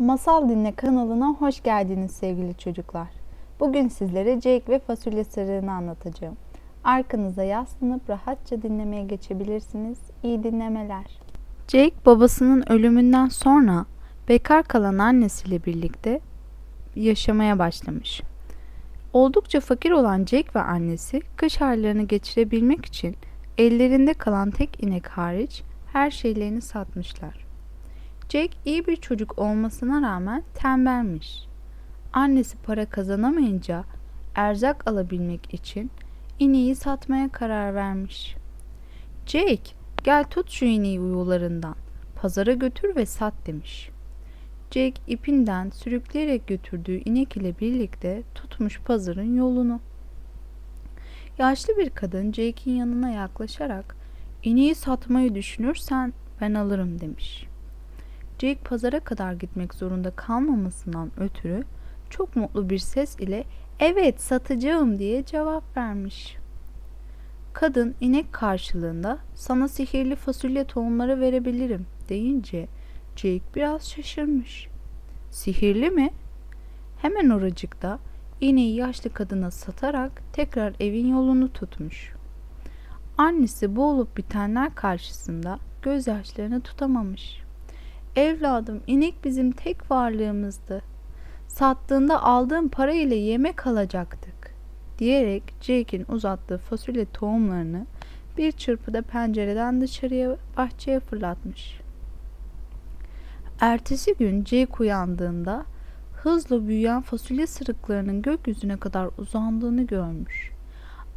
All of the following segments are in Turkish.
Masal Dinle kanalına hoş geldiniz sevgili çocuklar. Bugün sizlere Jake ve fasulye sarığını anlatacağım. Arkanıza yaslanıp rahatça dinlemeye geçebilirsiniz. İyi dinlemeler. Jake babasının ölümünden sonra bekar kalan annesiyle birlikte yaşamaya başlamış. Oldukça fakir olan Jake ve annesi kış aylarını geçirebilmek için ellerinde kalan tek inek hariç her şeylerini satmışlar. Jack iyi bir çocuk olmasına rağmen tembelmiş. Annesi para kazanamayınca erzak alabilmek için ineği satmaya karar vermiş. Jake, gel tut şu ineği uyularından, pazara götür ve sat demiş. Jake ipinden sürükleyerek götürdüğü inek ile birlikte tutmuş pazarın yolunu. Yaşlı bir kadın Jake'in yanına yaklaşarak ineği satmayı düşünürsen ben alırım demiş. Jake pazara kadar gitmek zorunda kalmamasından ötürü çok mutlu bir ses ile evet satacağım diye cevap vermiş. Kadın inek karşılığında sana sihirli fasulye tohumları verebilirim deyince Jake biraz şaşırmış. Sihirli mi? Hemen oracıkta ineği yaşlı kadına satarak tekrar evin yolunu tutmuş. Annesi bu olup bitenler karşısında gözyaşlarını tutamamış. Evladım inek bizim tek varlığımızdı. Sattığında aldığım para ile yemek alacaktık. Diyerek Jake'in uzattığı fasulye tohumlarını bir çırpıda pencereden dışarıya bahçeye fırlatmış. Ertesi gün Jake uyandığında hızla büyüyen fasulye sırıklarının gökyüzüne kadar uzandığını görmüş.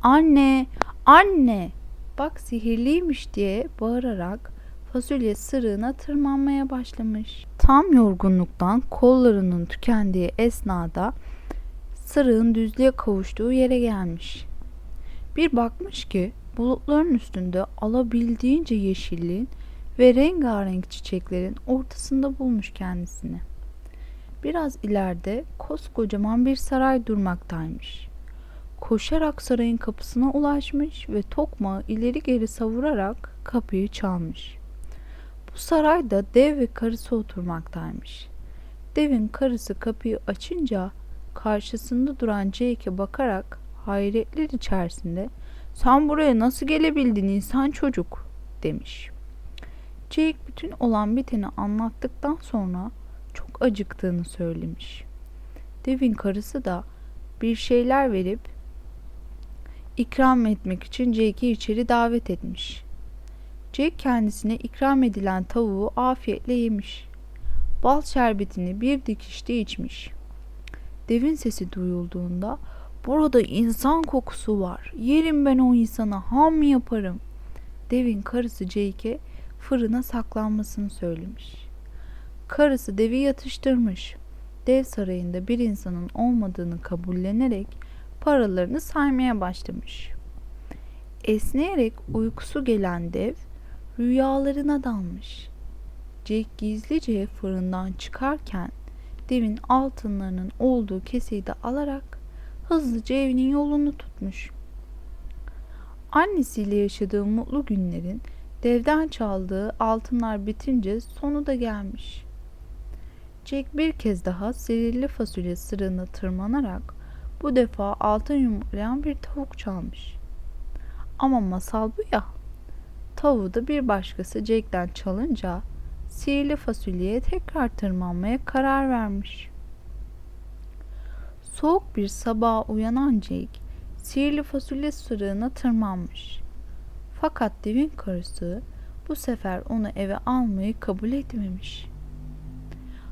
Anne, anne, bak sihirliymiş diye bağırarak fasulye sırığına tırmanmaya başlamış. Tam yorgunluktan kollarının tükendiği esnada sırığın düzlüğe kavuştuğu yere gelmiş. Bir bakmış ki bulutların üstünde alabildiğince yeşilliğin ve rengarenk çiçeklerin ortasında bulmuş kendisini. Biraz ileride koskocaman bir saray durmaktaymış. Koşarak sarayın kapısına ulaşmış ve tokmağı ileri geri savurarak kapıyı çalmış. Bu sarayda dev ve karısı oturmaktaymış. Devin karısı kapıyı açınca karşısında duran Jake'e bakarak hayretler içerisinde sen buraya nasıl gelebildin insan çocuk demiş. Jake bütün olan biteni anlattıktan sonra çok acıktığını söylemiş. Devin karısı da bir şeyler verip ikram etmek için Jake'i içeri davet etmiş. Jake kendisine ikram edilen tavuğu afiyetle yemiş. Bal şerbetini bir dikişte içmiş. Devin sesi duyulduğunda burada insan kokusu var. Yerim ben o insana ham yaparım. Devin karısı Jake'e fırına saklanmasını söylemiş. Karısı devi yatıştırmış. Dev sarayında bir insanın olmadığını kabullenerek paralarını saymaya başlamış. Esneyerek uykusu gelen dev rüyalarına dalmış. Jack gizlice fırından çıkarken devin altınlarının olduğu keseyi de alarak hızlıca evinin yolunu tutmuş. Annesiyle yaşadığı mutlu günlerin devden çaldığı altınlar bitince sonu da gelmiş. Jack bir kez daha sihirli fasulye sırığına tırmanarak bu defa altın yumurtlayan bir tavuk çalmış. Ama masal bu ya. Tavuğu da bir başkası Jake'den çalınca sihirli fasulyeye tekrar tırmanmaya karar vermiş. Soğuk bir sabaha uyanan Jake sihirli fasulye sırığına tırmanmış. Fakat devin karısı bu sefer onu eve almayı kabul etmemiş.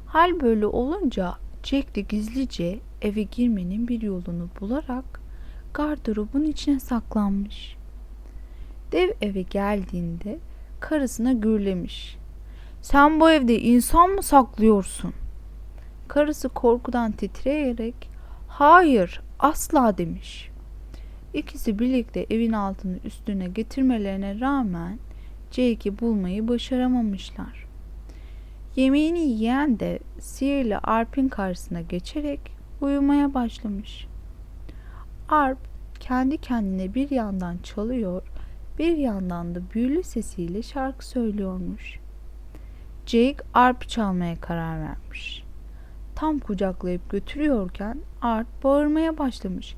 Hal böyle olunca Jack de gizlice eve girmenin bir yolunu bularak gardırobun içine saklanmış. Dev eve geldiğinde karısına gürlemiş. Sen bu evde insan mı saklıyorsun? Karısı korkudan titreyerek hayır asla demiş. İkisi birlikte evin altını üstüne getirmelerine rağmen Jake'i bulmayı başaramamışlar. Yemeğini yiyen de sihirli Arp'in karşısına geçerek uyumaya başlamış. Arp kendi kendine bir yandan çalıyor, bir yandan da büyülü sesiyle şarkı söylüyormuş. Jake arp çalmaya karar vermiş. tam kucaklayıp götürüyorken Art bağırmaya başlamış.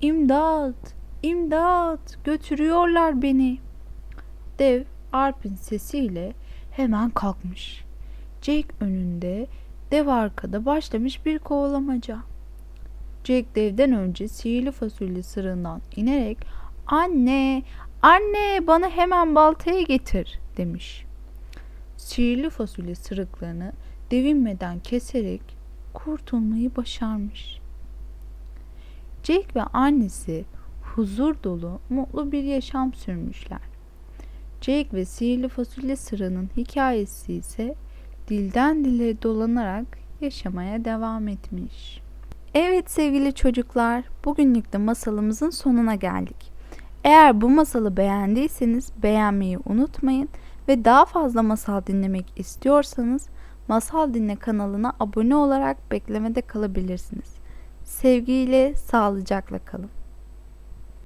İmdat! İmdat! Götürüyorlar beni. Dev Arp'in sesiyle hemen kalkmış. Jake önünde, dev arkada başlamış bir kovalamaca. Jake devden önce sihirli fasulye sırığından inerek "Anne, anne bana hemen baltayı getir." demiş. Sihirli fasulye sırıklarını devinmeden keserek kurtulmayı başarmış. Jake ve annesi huzur dolu, mutlu bir yaşam sürmüşler. Jake ve sihirli fasulye sırığının hikayesi ise dilden dile dolanarak yaşamaya devam etmiş. Evet sevgili çocuklar, bugünlük de masalımızın sonuna geldik. Eğer bu masalı beğendiyseniz beğenmeyi unutmayın ve daha fazla masal dinlemek istiyorsanız Masal Dinle kanalına abone olarak beklemede kalabilirsiniz. Sevgiyle, sağlıcakla kalın.